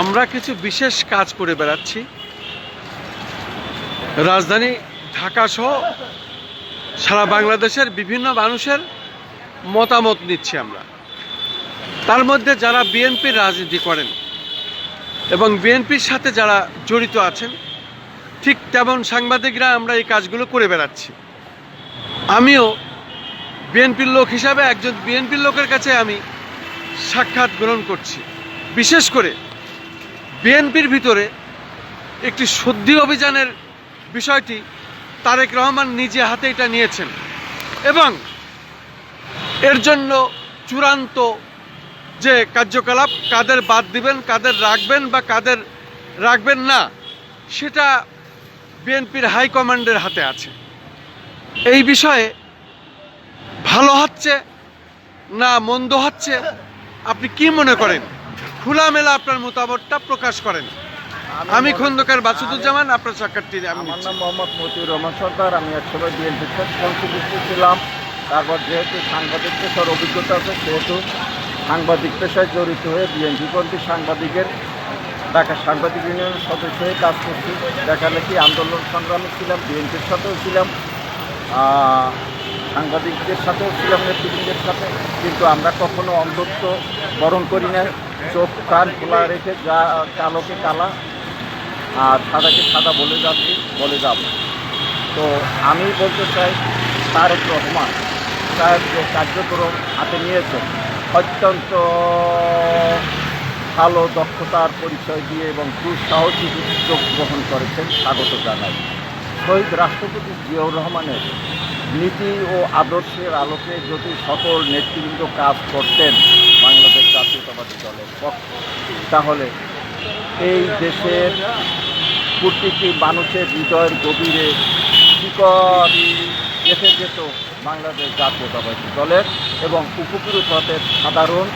আমরা কিছু বিশেষ কাজ করে বেড়াচ্ছি। রাজধানী ঢাকা সহ সারা বাংলাদেশের বিভিন্ন মানুষের মতামত নিচ্ছি আমরা। তার মধ্যে যারা বিএনপির রাজনীতি করেন এবং বিএনপির সাথে যারা জড়িত আছেন, ঠিক তেমন সাংবাদিকরা আমরা এই কাজগুলো করে বেড়াচ্ছি। আমিও বিএনপির লোক হিসাবে একজন বিএনপির লোকের কাছে আমি সাক্ষাৎ গ্রহণ করছি। বিশেষ করে বিএনপির ভিতরে একটি শুদ্ধি অভিযানের বিষয়টি তারেক রহমান নিজে হাতে এটা নিয়েছেন। এবং এর জন্য চূড়ান্ত যে কার্যকলাপ, কাদের বাদ দিবেন, কাদের রাখবেন বা কাদের রাখবেন না, সেটা বিএনপির হাইকমান্ডের হাতে আছে। এই বিষয়ে ভালো হচ্ছে না মন্দ হচ্ছে? আপনি কি মনে করেন? খোলামেলা আপনার মতামতটা প্রকাশ করেন। আমি খন্দকার বাসুদুজ্জামান আপনার সাক্ষাৎটি আমি আমার। নাম মোহাম্মদ মতিউর রহমান সরকার আমি একসময় বিএনপির কনসিডিউসি ছিলাম। তারপর যেহেতু সাংবাদিক পেশার অভিজ্ঞতা আছে সেহেতু সাংবাদিক পেশায় জড়িত হয়ে বিএনপি কর্মী সাংবাদিকের ঢাকা সাংবাদিক ইউনিয়নের সদস্য হয়ে কাজ করছি। লেখালেখি আন্দোলন সংগ্রামে ছিলাম বিএনপির সাথেও ছিলাম সাংবাদিকদের সাথেও ছিলাম নেতৃবৃন্দের সাথে। কিন্তু আমরা কখনো অন্ধত্ব বরণ করি না চোখ কান খোলা রেখে যা কালোকে কালা, আর সাদাকে সাদা বলে যাচ্ছি, বলে যাব। তো আমি বলতে চাই তারেক রহমান সাহেব যে কার্যক্রম হাতে নিয়েছেন অত্যন্ত ভালো দক্ষতার পরিচয় দিয়ে এবং দুঃসাহসিক উদ্যোগ গ্রহণ করেছেন, স্বাগত জানাই। শহীদ রাষ্ট্রপতি জিয়াউর রহমানের নীতি ও আদর্শের আলোকে যদি সকল নেতৃবৃন্দ কাজ করতেন জাতীয়তাবাদী দলের পক্ষে। তাহলে এই দেশের প্রতিটি মানুষের হৃদয়ের গভীরে শিকড় রেখে যেত বাংলাদেশ জাতীয়তাবাদী দলের এবং উপকৃত হতেন সাধারণ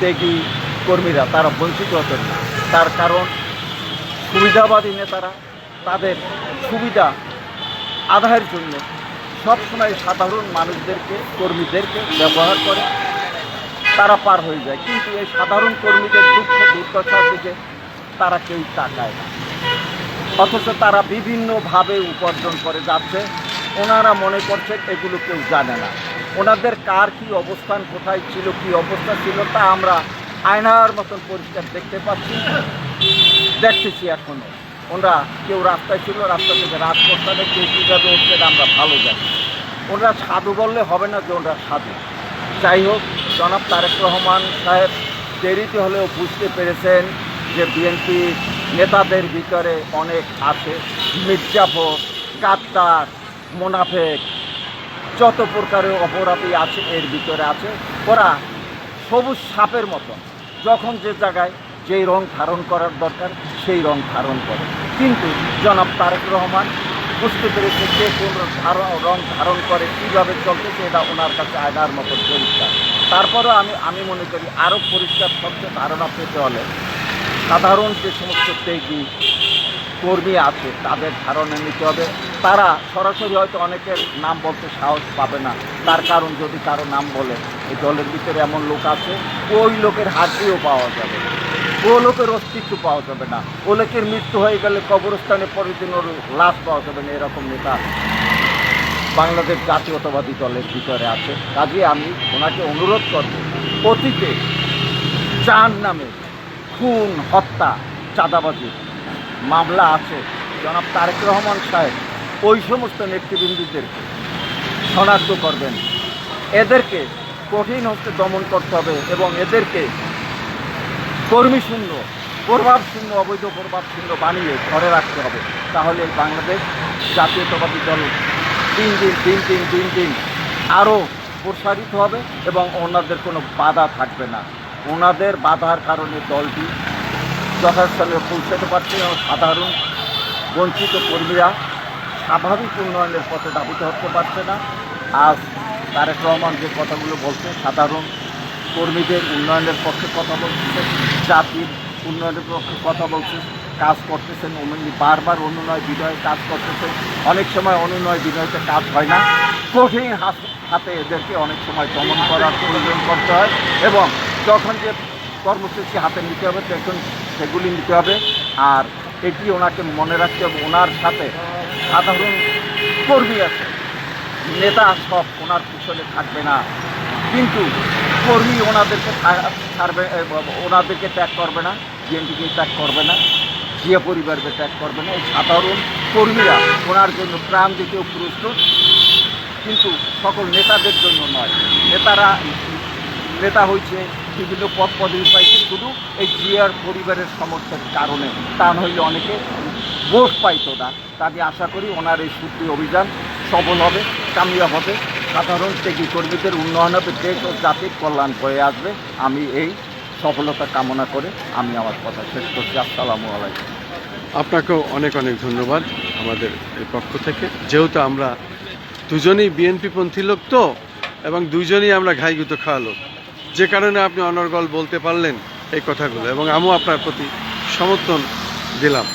ত্যাগী কর্মীরা, তারা বঞ্চিত হতেন না। তার কারণ, সুবিধাবাদী নেতারা তাদের সুবিধা আদায়ের জন্য সবসময় সাধারণ মানুষদেরকে, কর্মীদেরকে ব্যবহার করে। তারা পার হয়ে যায়। কিন্তু এই সাধারণ কর্মীদের দুঃখ দুর্দশার দিকে তারা কেউ তাকায় না। অথচ তারা বিভিন্নভাবে উপার্জন করে যাচ্ছে। ওনারা মনে করছেন এগুলো কেউ জানে না। ওনাদের কার কি অবস্থান, কোথায় ছিল, কি অবস্থা ছিল তা আমরা আয়নার মতন পরিষ্কার দেখতে পাচ্ছি। দেখতেছি এখনও। ওনারা কেউ রাস্তায় ছিল, রাস্তা থেকে রাজপথে কেউ কীভাবে উঠছেন আমরা ভালো জানি। ওনারা সাধু বললে হবে না যে ওনারা সাধু। যাই হোক জনাব তারেক রহমান সাহেব দেরিতে হলেও বুঝতে পেরেছেন যে বিএনপি নেতাদের ভিতরে অনেক আছে। মির্জাফর গাদ্দার মোনাফেক, যত প্রকারের অপরাধী আছে, এর ভিতরে আছে। ওরা সবুজ সাপের মতো। যখন যে জায়গায় যেই রং ধারণ করার দরকার, সেই রং ধারণ করে। কিন্তু জনাব তারেক রহমান বুঝতে পেরেছে কে কোন রং ধারণ করে কীভাবে চলতেছে, এটা ওনার কাছে আয়নার মতো পরিষ্কার। তারপরেও আমি আমি মনে করি আরও পরিষ্কার স্বচ্ছ ধারণা পেতে হলে সাধারণ যে সমস্ত ত্যাগী কর্মী আছে, তাদের ধারণা নিতে হবে। তারা সরাসরি হয়তো অনেকের নাম বলতে সাহস পাবে না। তার কারণ যদি কারও নাম বলে, এই দলের ভিতরে এমন লোক আছে, ওই লোকের হাড্ডিও পাওয়া যাবে। ও লোকের অস্তিত্ব পাওয়া যাবে না। ও লোকের মৃত্যু হয়ে গেলে কবরস্থানে পরের দিন ওর লাশ পাওয়া যাবে না, এরকম নেতা বাংলাদেশ জাতীয়তাবাদী দলের ভিতরে আছে। কাজে আমি ওনাকে অনুরোধ করব, অতীতে চার নামে খুন, হত্যা, চাঁদাবাজি মামলা আছে। জনাব তারেক রহমান সাহেব ওই সমস্ত নেতৃবৃন্দদেরকে শনাক্ত করবেন। এদেরকে কঠিন হস্তে দমন করতে হবে এবং এদেরকে কর্মী শূন্য, প্রভাব শূন্য, অবৈধ প্রভাব শূন্য বানিয়ে ধরে রাখতে হবে। তাহলে বাংলাদেশ জাতীয়তাবাদী দল দিন দিন দিন দিন দিন দিন আরও প্রসারিত হবে এবং ওনাদের কোনো বাধা থাকবে না। ওনাদের বাধার কারণে দলটি যথাস্থলে পৌঁছাতে পারছে এবং সাধারণ বঞ্চিত কর্মীরা স্বাভাবিক উন্নয়নের পথে দাবিত হতে পারছে না। আজ তারেক রহমান যে কথাগুলো বলছে সাধারণ কর্মীদের উন্নয়নের পক্ষে কথা বলছে জাতির উন্নয়নের পক্ষে কথা বলছে কাজ করতেছেন উনি বারবার অনুনয় বিনয় কাজ করতেছেন। অনেক সময় অনুনয় বিনয়তে কাজ হয় না। কঠিন হাতে এদেরকে অনেক সময় দমন করার প্রয়োজন করতে হয় এবং যখন যে কর্মসূচি হাতে নিতে হবে, তখন সেগুলি নিতে হবে। আর এটি ওনাকে মনে রাখতে হবে, ওনার সাথে সাধারণ কর্মী আছে। নেতা সব ওনার পিছনে থাকবে না। কিন্তু কর্মী ওনাদেরকে ছাড়বে ওনাদেরকে ত্যাগ করবে না বিএনপিকে ত্যাগ করবে না। জিয়া পরিবারকে ত্যাগ করবে না, এই সাধারণ কর্মীরা ওনার জন্য প্রাণ দিতেও প্রস্তুত, কিন্তু সকল নেতাদের জন্য নয়। নেতারা, নেতা হয়েছে বিভিন্ন পদ পদবি পাইছে, শুধু এই জিয়ার পরিবারের সমর্থের কারণে। তা নইলে অনেকে ভোট পাইতো না। কাজে আশা করি ওনার এই সূত্রে অভিযান সফল হবে, কামিয়াব হবে। সাধারণ ত্যাগী কর্মীদের উন্নয়ন হবে, দেশ ও জাতির কল্যাণ হয়ে আসবে। আমি এই সফলতা কামনা করে আমি আমার কথা শেষ করছি। আসসালামু আলাইকুম। আপনাকেও অনেক অনেক ধন্যবাদ আমাদের এই পক্ষ থেকে। যেহেতু আমরা দুজনেই বিএনপি পন্থী লোক তো, এবং দুজনেই আমরা ঘাইগুতো খাওয়া লোক, যে কারণে আপনি অনর্গল বলতে পারলেন এই কথাগুলো, এবং আমিও আপনার প্রতি সমর্থন দিলাম।